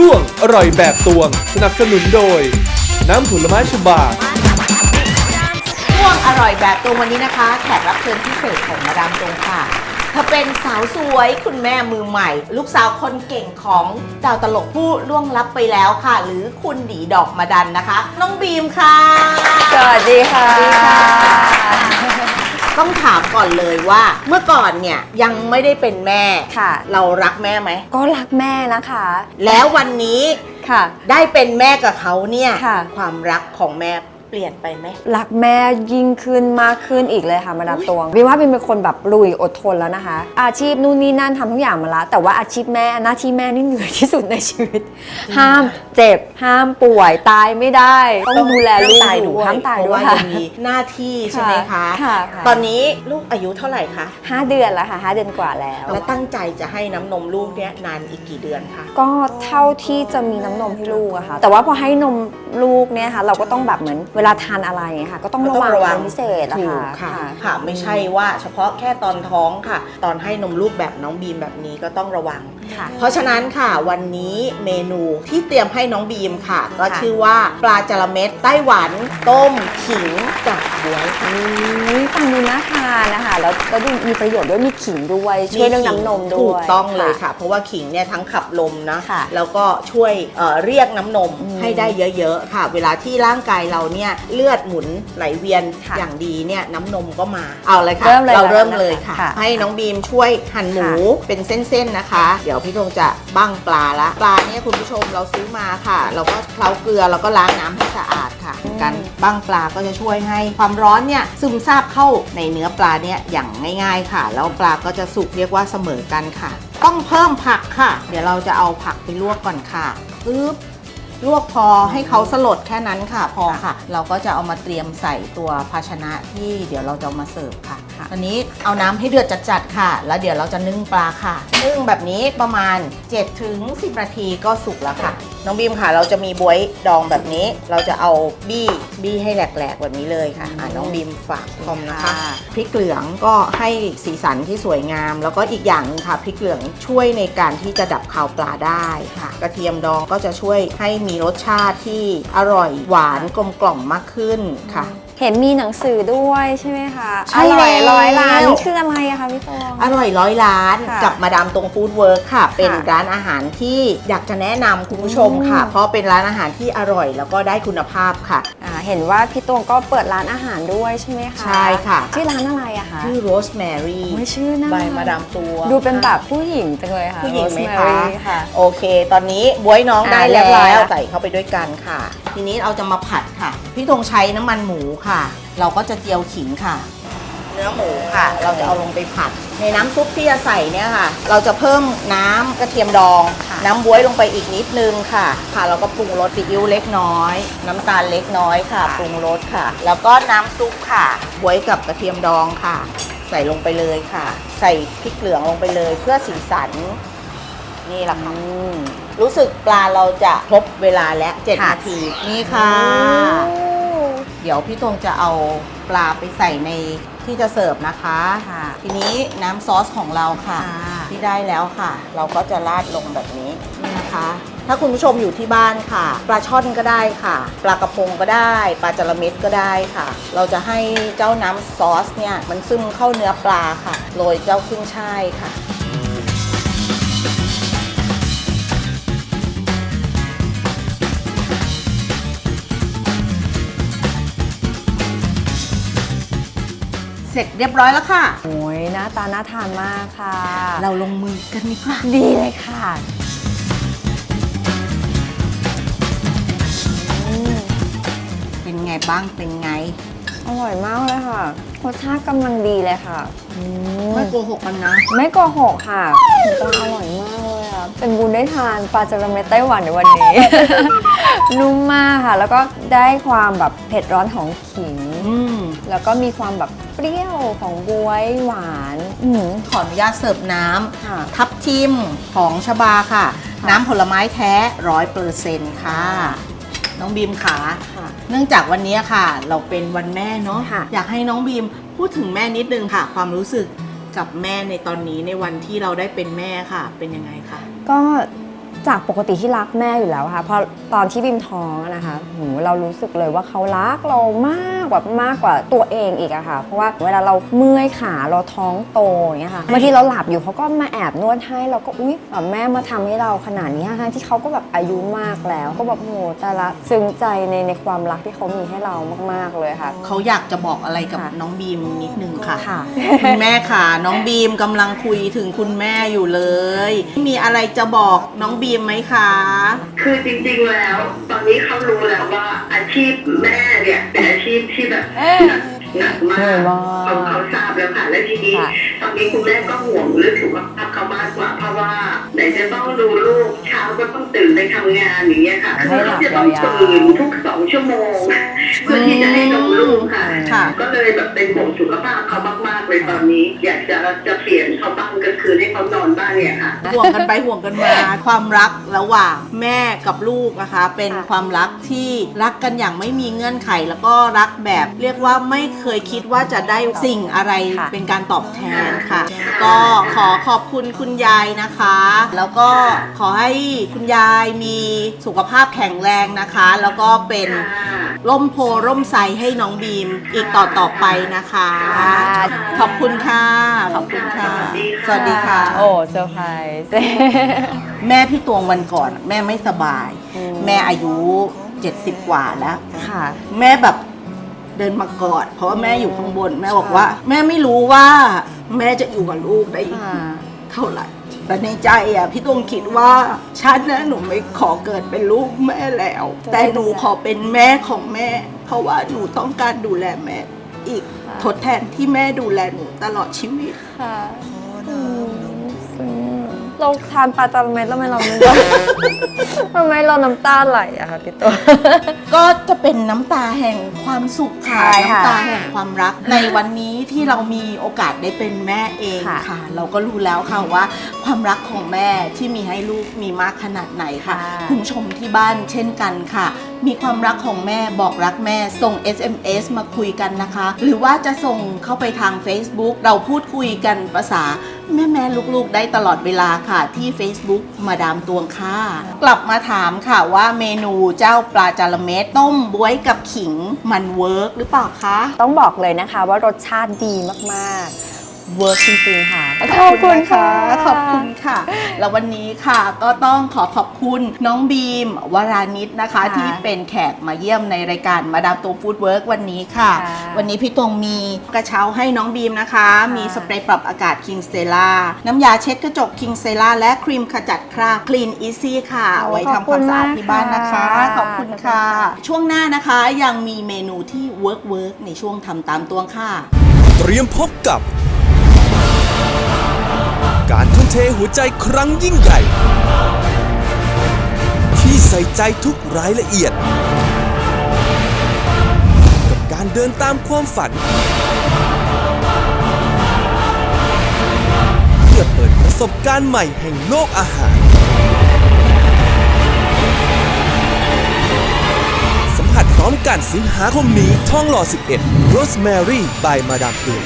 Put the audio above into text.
ช่วงอร่อยแบบตวง สนับสนุนโดย น้ำผลไม้ฉบาช่วงอร่อยแบบตรงวันนี้นะคะ แขกรับเชิญพิเศษของมาดามตรงค่ะเธอเป็นสาวสวยคุณแม่มือใหม่ ลูกสาวคนเก่งของดาวตลกผู้ล่วงลับไปแล้วค่ะ หรือคุณดีดอกมาดันนะคะ น้องบีมค่ะ สวัสดีค่ะสวัสดีค่ะ ต้องถามก่อนเลยว่า เมื่อก่อนเนี่ยยังไม่ได้เป็นแม่ ค่ะ เรารักแม่ไหม ก็รักแม่นะคะ แล้ววันนี้ค่ะ ได้เป็นแม่กับเขาเนี่ย ค่ะ ความรักของแม่ เปลี่ยนไปไหม รักแม่ยิ่งขึ้นมากขึ้นอีกเลยค่ะมาดามตวงบินว่าบินเป็นคนแบบลุยอดทนแล้วนะคะ อาชีพนู่นนี่นั่นทำทุกอย่างมาแล้วแต่ว่าอาชีพแม่หน้าที่แม่นี่เหนื่อยที่สุดในชีวิต ห้ามเจ็บห้ามป่วยตายไม่ได้ ต้องดูแลลูกห้ามตายด้วยห้ามตายเพด้ราะวยว่าค่ะยังมีหน้าที่ใช่ไหมคะค่ะค่ะตอนนี้ลูกอายุเท่าไหร่คะห้าเดือนแล้วค่ะห้าเดือนกว่าแล้วแล้วตั้งใจจะให้น้ำนมลูกเนี่ยนานอีกกี่เดือนคะก็เท่าที่จะมีน้ำนมให้ลูกอะค่ะแต่ว่าพอให้นมลูกเนี่ยค่ะเราก็ต้องแบบเหมือนเวลาทานอะไรอะค่ะก็ต้องระวังเป็นพิเศษอะถูค่ะกค่ะ ค่ะ ไม่ใช่ว่าเฉพาะแค่ตอนท้องค่ะ ตอนให้นมลูกแบบน้องบีมแบบนี้ก็ต้องระวัง ค่ะ เพราะฉะนั้นค่ะวันนี้เมนูที่เตรียมให้น้องบีมค่ะ ก็ค่ะ ชื่อว่าปลาจาระเม็ดไต้หวัน ต้มขิงจากบ๊วยค่ะ อุ๊ยฟังดูน่าทานนะคะแล้วแล้วดูมีประโยชน์ด้วยมีขิงด้วยช่วยเรื่องน้ำนมด้วย ถูกต้องเลยค่ะ เพราะว่าขิงเนี่ยทั้งขับลมนะค่ะแล้วก็ช่วยเอ่อเรียกน้ำนมอืมให้ได้เยอะ ๆ ค่ะ เวลาที่ร่างกายเราเนี่ยเลือดหมุนไหลเวียนค่ะอย่างดีเนี่ยน้ำนมก็มาเอาเลยค่ะเริ่มเลยเราเริ่มนะคะเลยค่ะ ค่ะให้น้องบีมช่วยหั่นหมูค่ะเป็นเส้นๆนะคะ เดี๋ยวพี่ธงจะบ้างปลาละปลาเนี่ยคุณผู้ชมเราซื้อมาค่ะ เราก็เคล้าเกลือแล้วก็ล้างน้ำให้สะอาดค่ะการบ้างปลาก็จะช่วยให้ความร้อนเนี่ยซึมซาบเข้าในเนื้อปลาเนี่ยอย่างง่ายๆค่ะ แล้วปลาก็จะสุกเรียกว่าเสมอกันค่ะ ต้องเพิ่มผักค่ะ เดี๋ยวเราจะเอาผักไปลวกก่อนค่ะปึ๊บ ลวกพอให้เขาสลดแค่นั้นค่ะพอค่ะ เราก็จะเอามาเตรียมใส่ตัวภาชนะที่เดี๋ยวเราจะเอามาเสิร์ฟค่ะค่ะอันนี้เอาน้ำให้เดือดจัดๆค่ะ แล้วเดี๋ยวเราจะนึ่งปลาค่ะ นึ่งแบบนี้ประมาณ7-10ถึง10นาทีก็สุกแล้วค่ะ น้องบีมค่ะ เราจะมีบวยดองแบบนี้ เราจะเอาบี้บี้ให้แหลกๆแบบนี้เลยค่ะอะน้องบีมฝากคอมนะคะพริกเหลืองก็ให้สีสันที่สวยงาม แล้วก็อีกอย่างหนึงค่ะพริกเหลืองช่วยในการที่จะดับคาวปลาได้ค่ะ กระเทียมดองก็จะช่วยให้มีรสชาติที่อร่อยหวานกลมกล่อมมากขึ้นค่ะ เห็นมีหนังสือด้วยใช่ไหมคะใช่อร่อยแล้ว ร้อยล้านนี่คืออะไรอะคะพี่ตอง อร่อยร้อยล้านค่ะกับมาดามตรงฟู้ดเวิร์คค่ะ เป็นค่ะร้านอาหารที่อยากจะแนะนำคุณผู้ชมอืมค่ะเพราะเป็นร้านอาหารที่อร่อยแล้วก็ได้คุณภาพค่ะ อ่า เห็นว่าพี่ตวงก็เปิดร้านอาหารด้วยใช่ไหมคะใช่ค่ะ ชื่อร้านอะไรอะคะชื่อโรสแมรี่โอ้ยชื่อน่าใบรักมาดามตัวดูเป็นแบบผู้หญิงจังเลยค่ะ ผู้หญิงไหมคะ Rosemary ค่ะ โอเค ตอนนี้บวยน้องอ่าได้เรีแล้ยบร้อยแล้วว ใส่เข้าไปด้วยกันค่ะ ทีนี้เราจะมาผัดค่ะ พี่ธงใช้น้ำมันหมูค่ะ เราก็จะเจียวขิงค่ะ เนื้อหมูค่ะ เราจะเอาลงไปผัด ในน้ำซุปที่จะใส่เนี่ยค่ะ เราจะเพิ่มน้ำกระเทียมดองค่ะน้ำบวยลงไปอีกนิดนึงค่ะ ค่ะเราก็ปรุงรสซีอิ๊วเล็กน้อย น้ำตาลเล็กน้อยค่ะ ปรุงรสค่ะ แล้วก็น้ำซุปค่ะบวยกับกระเทียมดองค่ะ ใส่ลงไปเลยค่ะ ใส่พริกเหลืองลงไปเลย เพื่อสีสันนี่แหละค่ะอืมรู้สึกปลาเราจะครบเวลาแล้ว7ค่ะนาทีนี่ค่ะ เดี๋ยวพี่ตวงจะเอาปลาไปใส่ในที่จะเสิร์ฟนะคะ ค่ะ ทีนี้น้ำซอสของเราค่ะ ค่ะ ที่ได้แล้วค่ะ เราก็จะราดลงแบบนี้นี่นะคะ ถ้าคุณผู้ชมอยู่ที่บ้านค่ะ ปลาช่อนก็ได้ค่ะ ปลากระพงก็ได้ ปลาจระเม็ดก็ได้ค่ะ เราจะให้เจ้าน้ำซอสเนี่ยมันซึมเข้าเนื้อปลาค่ะโรยเจ้าขึ้นช่ายค่ะ ร็จเรียบร้อยแล้วค่ะ โอ้ยหน้าตาน่าทานมากค่ะ เราลงมือกันดีกว่า ดีเลยค่ะอืมเป็นไงบ้างเป็นไง อร่อยมากเลยค่ะรสชาติกำลังดีเลยค่ะอืมไม่โกหกกันนะ ไม่โกหกค่ะมันต้องอร่อยมากเลยอะ เป็นบุญได้ทานปลาจาระเม็ดไต้หวันในวันนี้ นุ่มมากค่ะ แล้วก็ได้ความแบบเผ็ดร้อนของขิงอืม แล้วก็มีความแบบเปรี้ยวของบวยหวานอืมขออนุญาตเสิร์ฟน้ำค่ะทับทิมของชบาค่ะ ค่ะ น้ำผลไม้แท้ร้อยเปอร์เซ็นต์ค่ะ น้องบีมขาค่ะ เนื่องจากวันนี้ค่ะ เราเป็นวันแม่เนาะค่ะ อยากให้น้องบีมพูดถึงแม่นิดนึงค่ะ ความรู้สึกกับแม่ในตอนนี้ในวันที่เราได้เป็นแม่ค่ะ เป็นยังไงคะ ก็ จากปกติที่รักแม่อยู่แล้วค่ะพอตอนที่บิมท้องอะนะคะหูเรารู้สึกเลยว่าเขารักเรามากแบบมากกว่าตัวเองอีกอะค่ะ เพราะว่าเวลาเราเมื่อยขาเราท้องโตอย่างเงี้ยค่ะบางทีเราหลับอยู่เขาก็มาแอบนวดให้เราก็อุ๊ยแบบแม่มาทำให้เราขนาดนี้ทั้งๆที่เขาก็แบบอายุมากแล้ว ก็แบบโหแต่ละซึ้งใจในในความรักที่เขามีให้เรามากๆเลยค่ะเขาอยากจะบอกอะไรกับค่ะน้องบีมนิดนึงค่ะค่ะคุณแม่ค่ะ น้องบีมกำลังคุยถึงคุณแม่อยู่เลย มีอะไรจะบอกน้องบีมไหมคะ คือจริงๆแล้ว ตอนนี้เขารู้แล้วว่าอาชีพแม่เนี่ยเป็นอาชีพที่แบบ หนักหนักมาเหนื่อยกมากเขาเขาทราบแล้วค่ะและทีนี้ค่ะตอนนี้คุณแม่ก็ห่วงเรื่องสุขภาพเขามากกว่าเพราะว่าไหนจะต้องดูลูกเช้าก็ต้องตื่นไปทำงานอย่างเงี้ยค่ะให้คือหลัเขาบจะต้องยาวๆตื่นทุกสองชั่วโมงเพื่อที่จะให้นมลูกค่ะค่ะ ก็เลยแบบเป็นห่วงสุขภาพเขามากๆเลยตอนนี้ อยากจะจะเปลี่ยนเขาบ้างก็คือให้เขานอนบ้างเนี่ยค่ะห่วงกันไปห่วงกันมาความรักระหว่างแม่กับลูกนะคะ เป็นค่ะความรักที่รักกันอย่างไม่มีเงื่อนไขแล้วก็รักแบบ เรียกว่าไม่เคยคิดว่าจะได้สิ่งอะไรค่ะเป็นการตอบแทนค่ะ ก็ขอขอบคุณคุณยายนะคะ แล้วก็ขอให้คุณยายมีสุขภาพแข็งแรงนะคะ แล้วก็เป็นร่มโพร่มไทรให้น้องบีมอีกต่อต่อๆไปนะคะ ค่ะขอบคุณค่ะ ขอบคุณค่ะ สวัสดีค่ะ โอ้เซอร์ไพรส์ แม่พี่ตวงวันก่อน แม่ไม่สบาย อืม แม่อายุ 70 กว่าแล้ว ค่ะ แม่แบบ เดินมากอด เพราะว่าแม่อยู่ข้างบน แม่บอกว่า แม่ไม่รู้ว่า แม่จะอยู่กับลูกได้อีกค่ะเท่าไหร่ แต่ในใจอะพี่ตวงคิดว่าฉันนะหนูไม่ขอเกิดเป็นลูกแม่แล้วจะได้แต่หนูขอเป็นแม่ของแม่ เพราะว่าหนูต้องการดูแลแม่อีกค่ะทดแทนที่แม่ดูแลหนูตลอดชีวิตค่ะอืมซึ้ง เราทานปลาจาระเม็ดแล้วทำไมเราไม่ได้ ทำไมเราน้ำตาไหลอะคะพี่ตัว ก็จะเป็นน้ำตาแห่งความสุขค่ะ ใช่ค่ะน้ำตาแห่งความรัก ในวันนี้ที่เรามีโอกาสได้เป็นแม่เองค่ะค่ะ เราก็รู้แล้วค่ะว่า ความรักของแม่ที่มีให้ลูกมีมากขนาดไหนค่ะค่ะ คุณผู้ชมที่บ้านเช่นกันค่ะ มีความรักของแม่บอกรักแม่ส่ง SMS มาคุยกันนะคะ หรือว่าจะส่งเข้าไปทาง Facebook เราพูดคุยกันภาษา แม่แม่ลูกๆได้ตลอดเวลาค่ะที่ Facebook มาดามตวงค่ะ กลับมาถามค่ะว่าเมนูเจ้าปลาจาระเม็ดต้มบวยกับขิงมันเวิร์กหรือเปล่าคะ ต้องบอกเลยนะคะว่ารสชาติดีมากๆ เวิร์กจริงๆค่ะขอบคุณค่ะ ขอบคุณค่ะ แล้ววันนี้ค่ะก็ต้องขอขอบคุณน้องบีม วรานิดนะคะ ค่ะที่เป็นแขกมาเยี่ยมในรายการมาดามตูฟู้ดเวิร์กวันนี้ค่ะ ค่ะวันนี้พี่ตวงมีกระเช้าให้น้องบีมนะคะค่ะมีสเปรย์ปรับอากาศคิงเซล่าน้ำยาเช็ดกระจกคิงเซล่าและครีมขจัดคราบคลีนอีซี่ค่ะ โอ้ไว้ขอบทำความสะอาดคุณมากที่บ้านนะคะค่ะขอบคุณค่ะ ช่วงหน้านะคะยังมีเมนูที่เวิร์กเวิร์กในช่วงทำตามตวงค่ะ เตรียมพบกับ การทุ่มเทหัวใจครั้งยิ่งใหญ่ ที่ใส่ใจทุกรายละเอียด กับการเดินตามความฝัน เพื่อเปิดประสบการณ์ใหม่แห่งโลกอาหาร สัมผัสพร้อมกันสิงหาคมนี้ท่องหล่อ 11 Rosemary by มาดามตวง